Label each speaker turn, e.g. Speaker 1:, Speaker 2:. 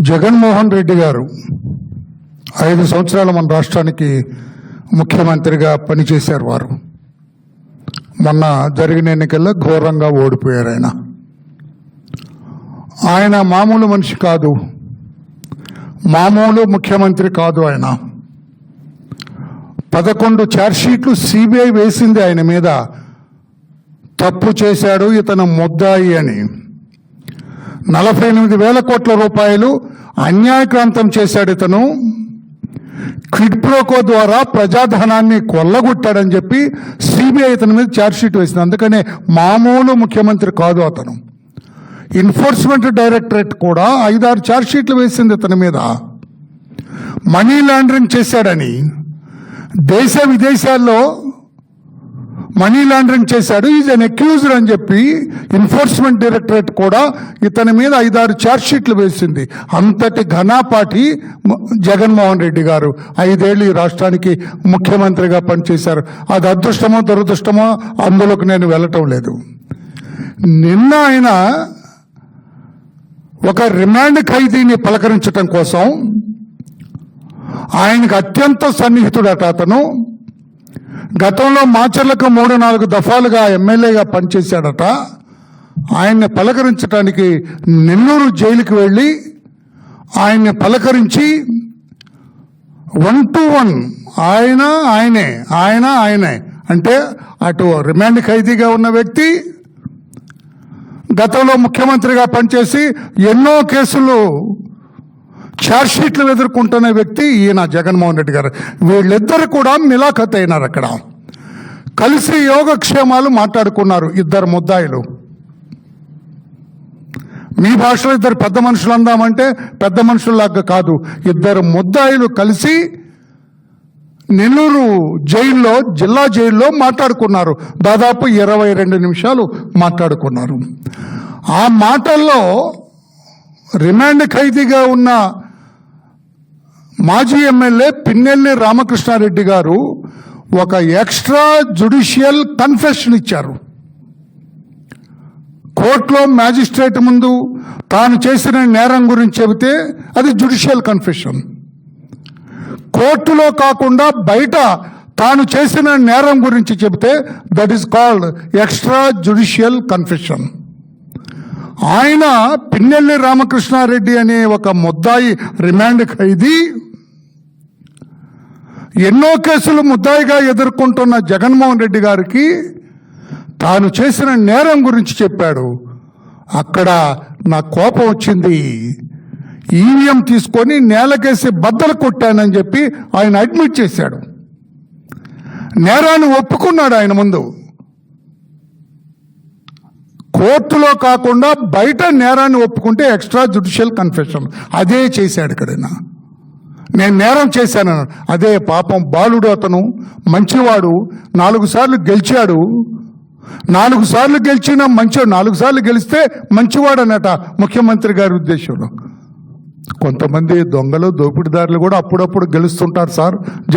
Speaker 1: జగన్మోహన్ రెడ్డి గారు ఐదు సంవత్సరాలు మన రాష్ట్రానికి ముఖ్యమంత్రిగా పనిచేశారు వారు. మొన్న జరిగిన ఎన్నికల్లో ఘోరంగా ఓడిపోయారు ఆయన. ఆయన మామూలు మనిషి కాదు. మామూలు ముఖ్యమంత్రి కాదు ఆయన. పదకొండు ఛార్జ్షీట్లు సిబిఐ వేసింది ఆయన మీద. తప్పు చేశాడు ఇతను ముద్దాయి అని. నలభై ఎనిమిది వేల కోట్ల రూపాయలు అన్యాయక్రాంతం చేశాడు ఇతను. క్విడ్ప్రోకో ద్వారా ప్రజాధనాన్ని కొల్లగొట్టాడని చెప్పి సిబిఐ ఇతని మీద ఛార్జ్షీట్ వేసింది. అందుకనే మామూలు ముఖ్యమంత్రి కాదు అతను. ఎన్ఫోర్స్మెంట్ డైరెక్టరేట్ కూడా ఐదారు ఛార్జ్షీట్లు వేసింది ఇతని మీద. మనీ లాండరింగ్ చేశాడని దేశ విదేశాల్లో మనీ లాండరింగ్ చేశాడు. ఈజ్ అన్ అక్యూజ్డ్ అని చెప్పి ఎన్ఫోర్స్మెంట్ డైరెక్టరేట్ కూడా ఇతని మీద ఐదారు ఛార్జ్షీట్లు వేసింది. అంతటి ఘనాపాటి జగన్మోహన్ రెడ్డి గారు ఐదేళ్ళు ఈ రాష్ట్రానికి ముఖ్యమంత్రిగా పనిచేశారు. అది అదృష్టమో దురదృష్టమో అందులోకి నేను వెళ్ళటం లేదు. నిన్న ఆయన ఒక రిమాండ్ ఖైదీని పలకరించటం కోసం ఆయనకు అత్యంత సన్నిహితుడట అతను. గతంలో మాచర్లకు మూడు నాలుగు దఫాలుగా ఎమ్మెల్యేగా పనిచేశాడట. ఆయన్ని పలకరించడానికి నెల్లూరు జైలుకి వెళ్ళి ఆయన్ని పలకరించి వన్ టు వన్ ఆయన ఆయనే ఆయన ఆయనే అంటే అటు రిమాండ్ ఖైదీగా ఉన్న వ్యక్తి గతంలో ముఖ్యమంత్రిగా పనిచేసి ఎన్నో కేసులు ఛార్జ్షీట్లు ఎదుర్కొంటున్న వ్యక్తి ఈయన జగన్మోహన్ రెడ్డి గారు. వీళ్ళిద్దరు కూడా మిలాఖత్ అయినారు అక్కడ. కలిసి యోగక్షేమాలు మాట్లాడుకున్నారు ఇద్దరు ముద్దాయిలు. మీ భాషలో ఇద్దరు పెద్ద మనుషులు అందామంటే పెద్ద మనుషుల్లాగా కాదు. ఇద్దరు ముద్దాయిలు కలిసి నెల్లూరు జైల్లో జిల్లా జైల్లో మాట్లాడుకున్నారు. దాదాపు ఇరవై రెండు నిమిషాలు మాట్లాడుకున్నారు. ఆ మాటల్లో రిమాండ్ ఖైదీగా ఉన్న మాజీ ఎమ్మెల్యే పిన్నెల్లి రామకృష్ణారెడ్డి గారు ఒక ఎక్స్ట్రా జుడిషియల్ కన్ఫెషన్ ఇచ్చారు. కోర్టులో మ్యాజిస్ట్రేట్ ముందు తాను చేసిన నేరం గురించి చెబితే అది జుడిషియల్ కన్ఫెషన్. కోర్టులో కాకుండా బయట తాను చేసిన నేరం గురించి చెబితే that is called extra judicial confession. ఆయన పిన్నెల్లి రామకృష్ణారెడ్డి అనే ఒక ముద్దాయి రిమాండ్ ఖైదీ ఎన్నో కేసులు ముద్దాయిగా ఎదుర్కొంటున్న జగన్మోహన్ రెడ్డి గారికి తాను చేసిన నేరం గురించి చెప్పాడు. అక్కడ నా కోపం వచ్చింది. ఈవీఎం తీసుకొని నేలకేసి బద్దలు కొట్టానని చెప్పి ఆయన అడ్మిట్ చేశాడు. నేరాన్ని ఒప్పుకున్నాడు ఆయన ముందు. కోర్టులో కాకుండా బయట నేరాన్ని ఒప్పుకుంటే ఎక్స్ట్రా జుడిషియల్ కన్ఫెషన్. అదే చేశాడు ఇక్కడ నేను నేరం చేశాను అదే పాపం బాలుడు అతను మంచివాడు నాలుగు సార్లు గెలిచాడు. నాలుగు సార్లు గెలిచిన మంచివాడు నాలుగు సార్లు గెలిస్తే మంచివాడు అన్నట ముఖ్యమంత్రి గారి ఉద్దేశంలో. కొంతమంది దొంగలు దోపిడీదారులు కూడా అప్పుడప్పుడు గెలుస్తుంటారు సార్. జగ